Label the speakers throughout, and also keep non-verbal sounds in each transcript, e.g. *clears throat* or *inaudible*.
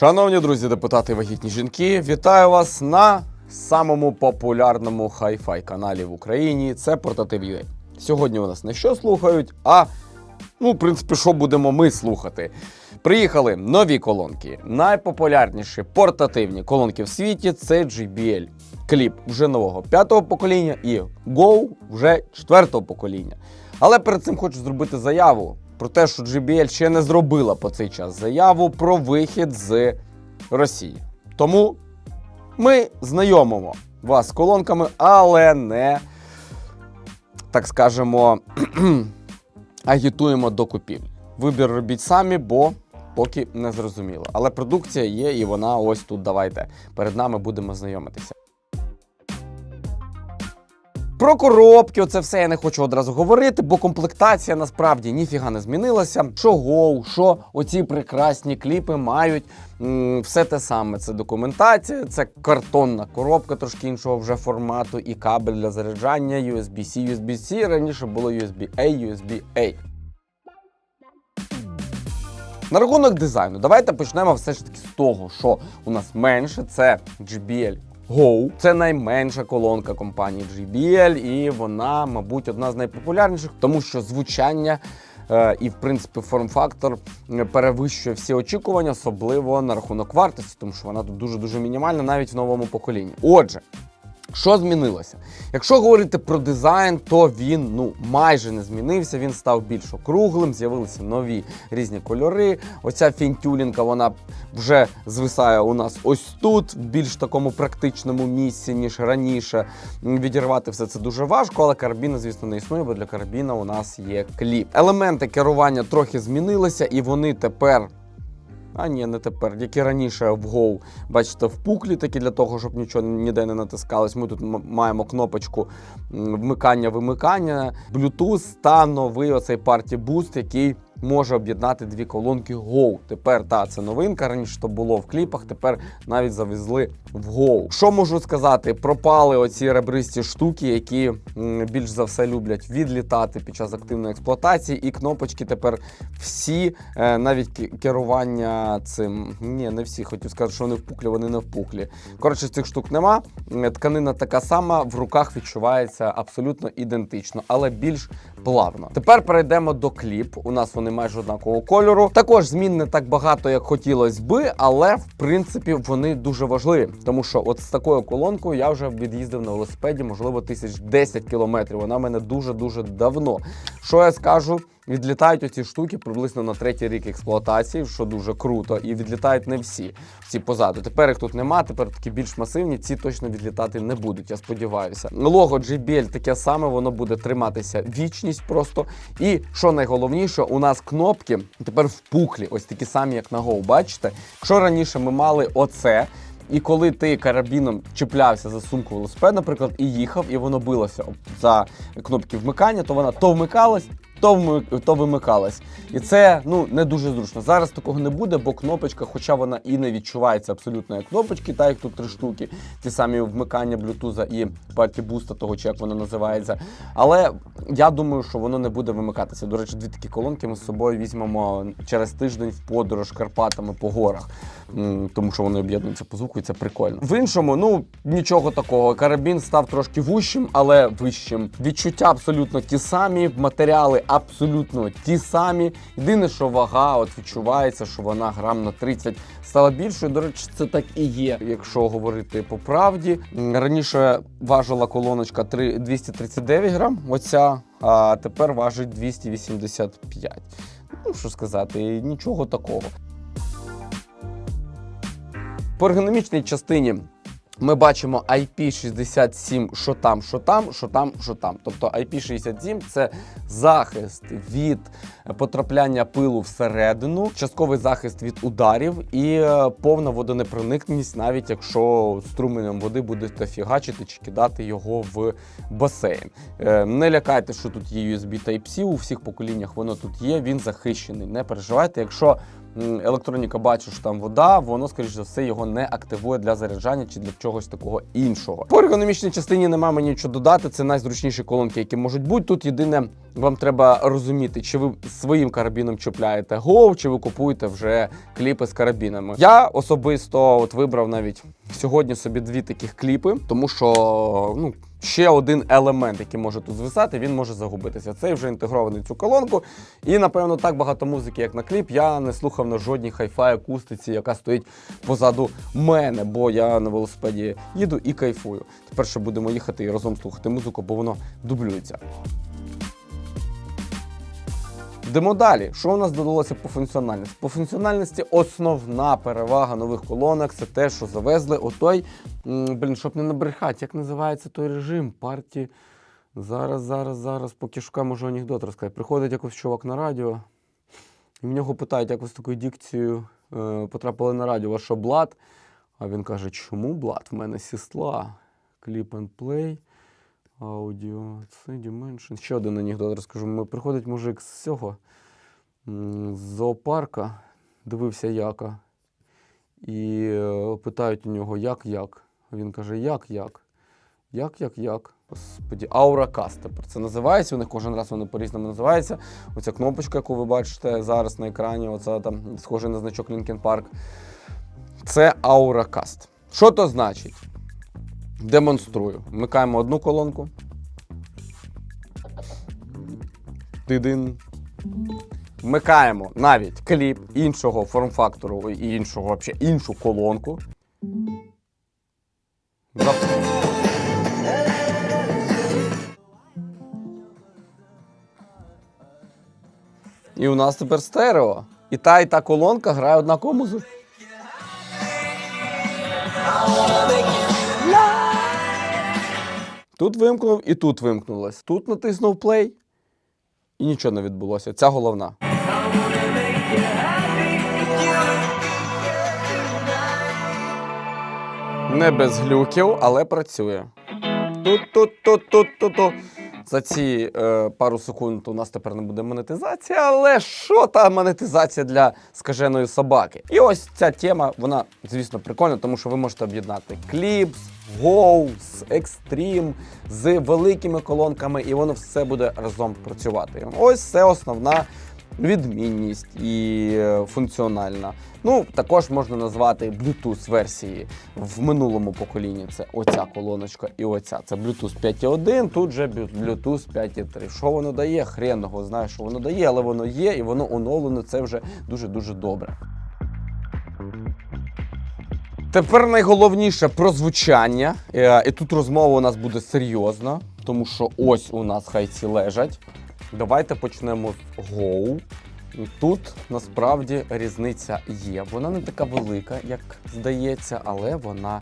Speaker 1: Шановні друзі, депутати вагітні жінки, вітаю вас на самому популярному хай-фай каналі в Україні. Це Портатив UA. Сьогодні у нас не що слухають, а ну, в принципі, що будемо ми слухати. Приїхали нові колонки. Найпопулярніші портативні колонки в світі це JBL. Кліп вже нового п'ятого покоління і Go вже четвертого покоління. Але перед цим хочу зробити заяву про те, що JBL ще не зробила по цей час заяву про вихід з Росії. Тому ми знайомимо вас з колонками, але не, так скажемо, *clears throat* агітуємо до купівлі. Вибір робіть самі, бо поки не зрозуміло. Але продукція є, і вона ось тут. Давайте перед нами будемо знайомитися. Про коробки, оце все я не хочу одразу говорити, бо комплектація насправді ніфіга не змінилася. Go, що оці прекрасні кліпи мають все те саме. Це документація, це картонна коробка трошки іншого вже формату, і кабель для заряджання, USB-C, USB-C. Раніше було USB-A, USB-A. На рахунок дизайну, давайте почнемо все ж таки з того, що у нас менше це JBL Go. Це найменша колонка компанії JBL, і вона, мабуть, одна з найпопулярніших, тому що звучання. е, І, в принципі, форм-фактор е, перевищує всі очікування, особливо на рахунок вартості, тому що вона тут дуже дуже мінімальна, навіть в новому поколінні. Отже, що змінилося? Якщо говорити про дизайн, то він ну майже не змінився. Він став більш округлим, з'явилися нові різні кольори. Оця фінтюлінка вона вже звисає у нас ось тут, в більш такому практичному місці, ніж раніше. Відірвати все це дуже важко, але карабіна, звісно, не існує, бо для карабіна у нас є кліп. Елементи керування трохи змінилися, і вони тепер. А ні, не тепер. Як і раніше в Go, бачите, впуклі такі для того, щоб нічого ніде не натискалось. Ми тут маємо кнопочку вмикання-вимикання, Bluetooth та новий оцей Boost, який може об'єднати дві колонки Go. Тепер та це новинка. Раніше то було в кліпах, тепер навіть завезли в Go. Що можу сказати? Пропали оці ребристі штуки, які більш за все люблять відлітати під час активної експлуатації, і кнопочки тепер всі, е, навіть керування цим. Ні, не всі. Хотів сказати, що вони впуклі, вони не впуклі. Коротше, цих штук нема. Тканина така сама, в руках відчувається абсолютно ідентично, але більш плавно. Тепер перейдемо до кліп. У нас вони майже однакового кольору. Також змін не так багато, як хотілося би, але в принципі вони дуже важливі, тому що от з такою колонкою я вже від'їздив на велосипеді, можливо, тисяч 10 кілометрів. Вона в мене дуже дуже давно. Що я скажу? Відлітають оці штуки приблизно на третій рік експлуатації, що дуже круто, і відлітають не всі ці позаду. Тепер їх тут нема, тепер такі більш масивні. Ці точно відлітати не будуть. Я сподіваюся. Лого JBL таке саме, воно буде триматися вічність просто. І що найголовніше, у нас кнопки тепер впухлі, ось такі самі, як на Go. Бачите? Якщо раніше ми мали оце. І коли ти карабіном чіплявся за сумку велосипед, наприклад, і їхав, і воно билося за кнопки вмикання, то вона то вмикалась, то, то вимикалась. І це ну не дуже зручно. Зараз такого не буде, бо кнопочка, хоча вона і не відчувається абсолютно як кнопочки, так як тут три штуки, ті самі вмикання блютуза і парті буста, того чи як воно називається. Але я думаю, що воно не буде вимикатися. До речі, дві такі колонки ми з собою візьмемо через тиждень в подорож Карпатами по горах, тому що вони об'єднуються по звуку, і це прикольно. В іншому, ну нічого такого. Карабін став трошки вущим, але вищим. Відчуття абсолютно ті самі, матеріали абсолютно ті самі. Єдине, що вага от відчувається, що вона грам на 30 стала більшою. До речі, це так і є, якщо говорити по правді. Раніше важила колоночка 3 239 грам, оця, а тепер важить 285. Ну, що сказати, нічого такого. По ергономічній частині ми бачимо IP67, що там, що там, що там, що там. Тобто IP67 це захист від потрапляння пилу всередину, частковий захист від ударів і е, повна водонепроникність, навіть якщо струменем води будете фігачити чи кидати його в басейн. Е, Не лякайте, що тут є USB Type-C, у всіх поколіннях воно тут є, він захищений. Не переживайте, якщо електроніка бачить, що там вода, воно, скоріш за все, його не активує для заряджання чи для чогось такого іншого. По ергономічній частині немає мені нічого додати. Це найзручніші колонки, які можуть бути. Тут єдине, вам треба розуміти, чи ви своїм карабіном чіпляєте Go, чи ви купуєте вже кліпи з карабінами. Я особисто от вибрав навіть сьогодні собі дві таких кліпи, тому що ну. Ще один елемент, який може тут звисати, він може загубитися. Цей вже інтегрований в цю колонку. І напевно так багато музики, як на кліп, я не слухав на жодній хай-фай акустиці, яка стоїть позаду мене, бо я на велосипеді їду і кайфую. Тепер ще будемо їхати і разом слухати музику, бо воно дублюється. Йдемо далі. Що у нас додалося по функціональності? По функціональності основна перевага нових колонок це те, що завезли отой, блін, щоб не набрехати, як називається той режим парті. Зараз, зараз, зараз, поки шукаю, можу анекдот розказати. Приходить якось чувак на радіо, і в нього питають, як ви з такою дикцією е, потрапили на радіо, ваш блат? А він каже, чому блат? В мене сісла. Кліп and play. Аудіо, це Dimension. Ще один анекдот розкажу. Приходить мужик з цього з зоопарка, дивився яка. І е, питають у нього, як як. Він каже, як як? Як, як, як? Господі, Ауракаст тепер це називається. У них кожен раз вони по-різному називаються. Оця кнопочка, яку ви бачите зараз на екрані, оце там схожий на значок Linkin Park. Це Ауракаст. Що то значить? Демонструю. Вмикаємо одну колонку. Тидин. Вмикаємо навіть кліп іншого форм-фактору і іншого, вообще, іншу колонку. І у нас тепер стерео. І та, і та колонка грає однакову музику. Тут вимкнув і тут вимкнулось. Тут натиснув плей і нічого не відбулося. Ця головна. Не без глюків, але працює. Тут, За ці е, пару секунд у нас тепер не буде монетизація, але що та монетизація для скаженої собаки? І ось ця тема, вона, звісно, прикольна, тому що ви можете об'єднати кліпс, Гоус, екстрім з великими колонками, і воно все буде разом працювати. Ось це основна відмінність і е, функціональна. Ну, також можна назвати Bluetooth версії в минулому поколінні. Це оця колоночка і оця. Це Bluetooth 5.1, тут же Bluetooth 5.3. Що воно дає? Хрен його знає, що воно дає, але воно є і воно оновлено. Це вже дуже-дуже добре. Тепер найголовніше про звучання. Е, І тут розмова у нас буде серйозна, тому що ось у нас хайці лежать. Давайте почнемо з Go. Тут насправді різниця є. Вона не така велика, як здається, але вона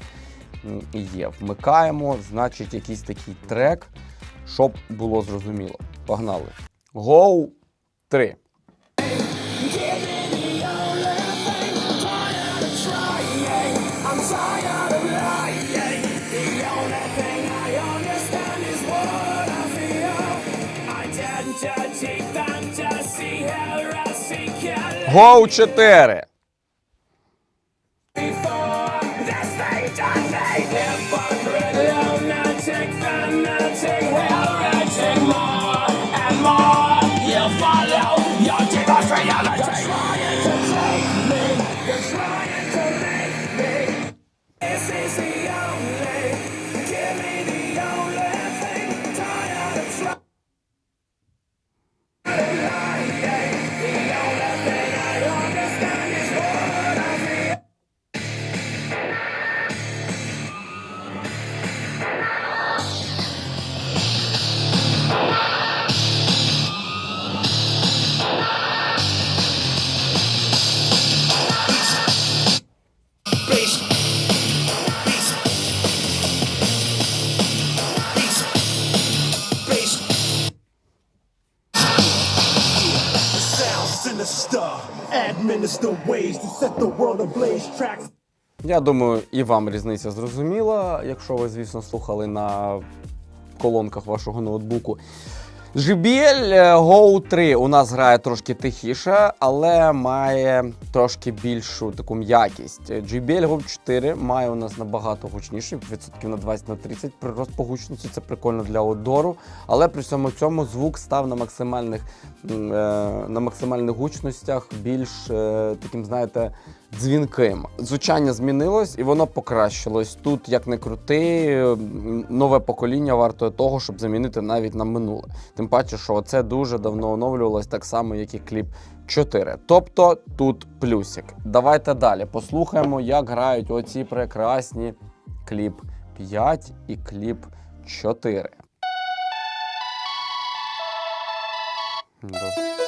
Speaker 1: є. Вмикаємо, значить, якийсь такий трек, щоб було зрозуміло. Погнали. Go 3. Гол 4. Я думаю, і вам різниця зрозуміла, якщо ви, звісно, слухали на колонках вашого ноутбуку. JBL Go 3 у нас грає трошки тихіше, але має трошки більшу таку м'якість. JBL Go 4 має у нас набагато гучніший, відсотків на 20 на 30 прирост по гучності. Це прикольно для одору. Але при всьому цьому звук став на максимальних, е, на максимальних гучностях більш е, таким, знаєте, дзвінким. Звучання змінилось і воно покращилось. Тут, як не крути, нове покоління вартує того, щоб замінити навіть на минуле. Тим паче, що це дуже давно оновлювалось так само, як і кліп 4. Тобто тут плюсик. Давайте далі послухаємо, як грають оці прекрасні кліп 5 і кліп 4. Да.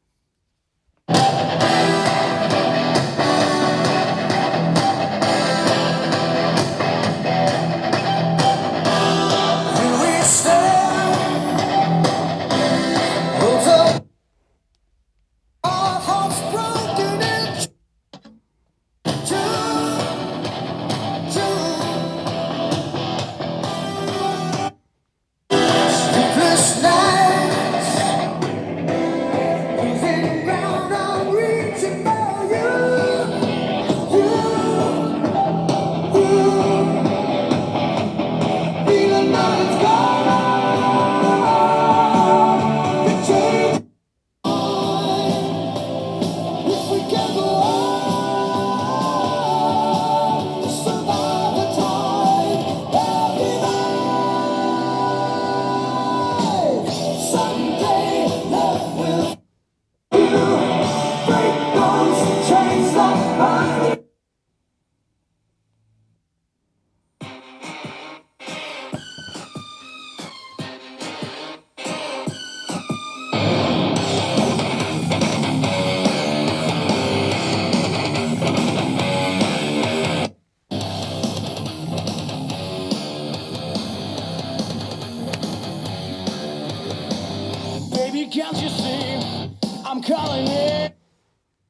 Speaker 2: can't you see? I'm calling it.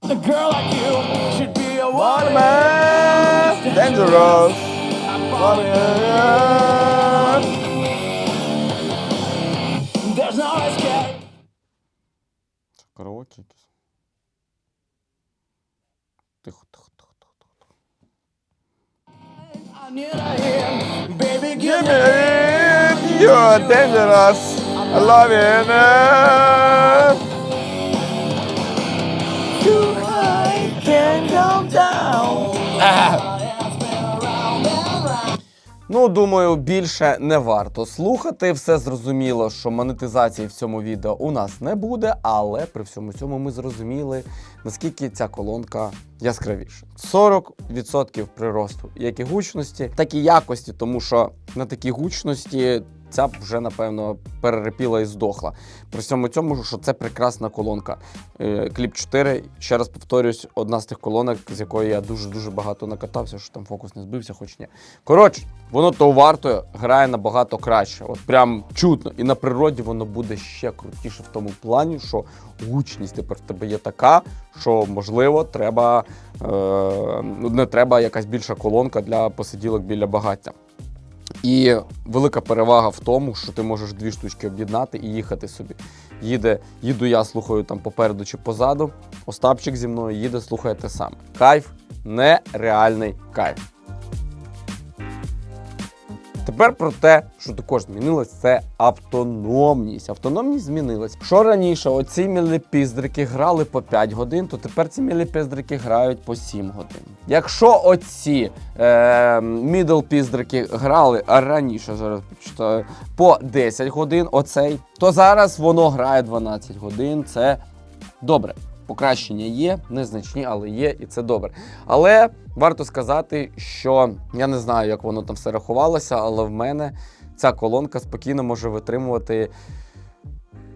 Speaker 2: A girl like you should be a woman.
Speaker 1: Dangerous!
Speaker 2: There's no escape.
Speaker 1: Караоке якесь. Тихо, тихо, тихо, тихо. тихо.
Speaker 2: I need a hand. Baby, give
Speaker 1: Give
Speaker 2: me
Speaker 1: me it, you're dangerous. I love it. Ну, думаю, більше не варто слухати. Все зрозуміло, що монетизації в цьому відео у нас не буде, але при всьому цьому ми зрозуміли, наскільки ця колонка яскравіша. 40% приросту як і гучності, так і якості, тому що на такій гучності ця б вже напевно перерепіла і здохла. При всьому цьому, що це прекрасна колонка. Е, Кліп 4, ще раз повторюсь, одна з тих колонок, з якої я дуже-дуже багато накатався, що там фокус не збився, хоч ні. Коротше, воно то вартує, грає набагато краще. От прям чутно. І на природі воно буде ще крутіше в тому плані, що гучність тепер в тебе є така, що можливо треба е, ну, не треба якась більша колонка для посиділок біля багаття. І велика перевага в тому, що ти можеш дві штучки об'єднати і їхати собі. Їде, їду я, слухаю там попереду чи позаду. Остапчик зі мною їде, слухає те саме. Кайф, нереальний кайф. Тепер про те, що також змінилось, це автономність. Автономність змінилась. Що раніше оці міліпіздрики грали по 5 годин, то тепер ці міліпіздрики грають по 7 годин. Якщо оці е, мідл піздрики грали раніше, зараз по 10 годин, оцей, то зараз воно грає 12 годин. Це добре. Покращення є, незначні, але є, і це добре. Але варто сказати, що я не знаю, як воно там все рахувалося, але в мене ця колонка спокійно може витримувати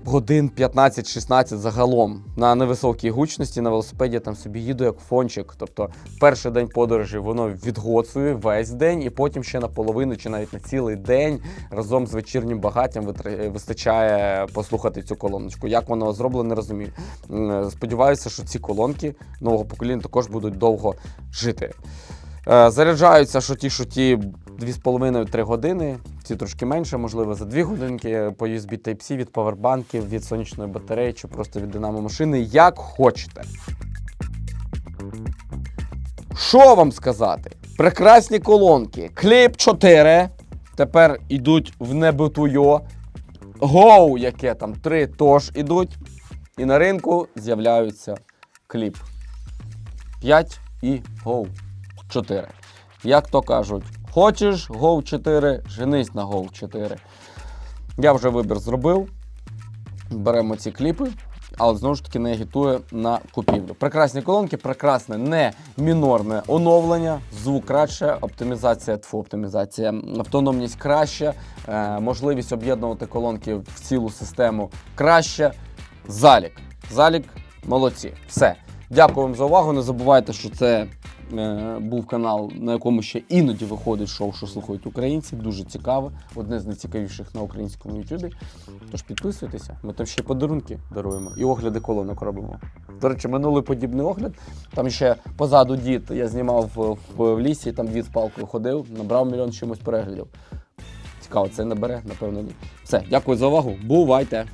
Speaker 1: годин 15-16 загалом на невисокій гучності на велосипеді я там собі їду як фончик. Тобто перший день подорожі воно відгоцує весь день, і потім ще на половину чи навіть на цілий день разом з вечірнім багаттям вистачає послухати цю колоночку. Як воно зроблено, не розумію. Сподіваюся, що ці колонки нового покоління також будуть довго жити. Е, Заряджаються, що ті, що ті 2,5-3 години, ці трошки менше, можливо, за 2 годинки по USB Type-C від павербанків, від сонячної батареї чи просто від динамо машини, як хочете. Що вам сказати? Прекрасні колонки. Кліп 4. Тепер йдуть в небутуйо. Гоу, яке там 3 тож ідуть. І на ринку з'являються кліп. 5 і Go 4. Як то кажуть, хочеш Go 4, женись на Go 4. Я вже вибір зробив. Беремо ці кліпи, але знову ж таки не агітую на купівлю. Прекрасні колонки, прекрасне не мінорне оновлення, звук краще, оптимізація, тфу, оптимізація, автономність краще, е, можливість об'єднувати колонки в цілу систему краще. Залік. Залік, молодці. Все. Дякую вам за увагу. Не забувайте, що це був канал, на якому ще іноді виходить шоу, що слухають українці. Дуже цікаве. Одне з найцікавіших на українському Ютубі. Тож підписуйтеся, ми там ще подарунки даруємо і огляди колонок робимо. До речі, минулий подібний огляд. Там ще позаду дід я знімав в, в, лісі, там дід з палкою ходив, набрав мільйон чимось переглядів. Цікаво, це набере, напевно, ні. Все, дякую за увагу. Бувайте!